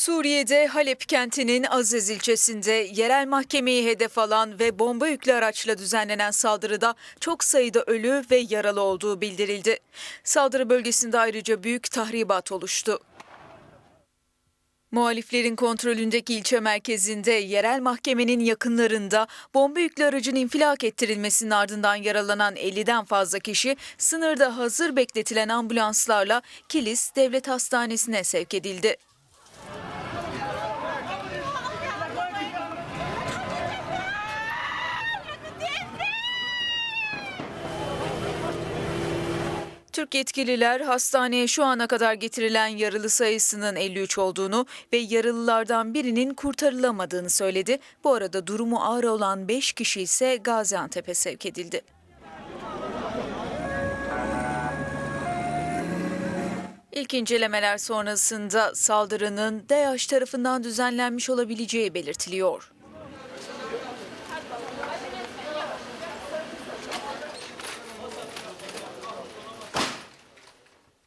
Suriye'de Halep kentinin Aziz ilçesinde yerel mahkemeyi hedef alan ve bomba yüklü araçla düzenlenen saldırıda çok sayıda ölü ve yaralı olduğu bildirildi. Saldırı bölgesinde ayrıca büyük tahribat oluştu. Muhaliflerin kontrolündeki ilçe merkezinde yerel mahkemenin yakınlarında bomba yüklü aracın infilak ettirilmesinin ardından yaralanan 50'den fazla kişi sınırda hazır bekletilen ambulanslarla Kilis Devlet Hastanesi'ne sevk edildi. Türk yetkililer hastaneye şu ana kadar getirilen yaralı sayısının 53 olduğunu ve yaralılardan birinin kurtarılamadığını söyledi. Bu arada durumu ağır olan 5 kişi ise Gaziantep'e sevk edildi. İlk incelemeler sonrasında saldırının DAEŞ tarafından düzenlenmiş olabileceği belirtiliyor.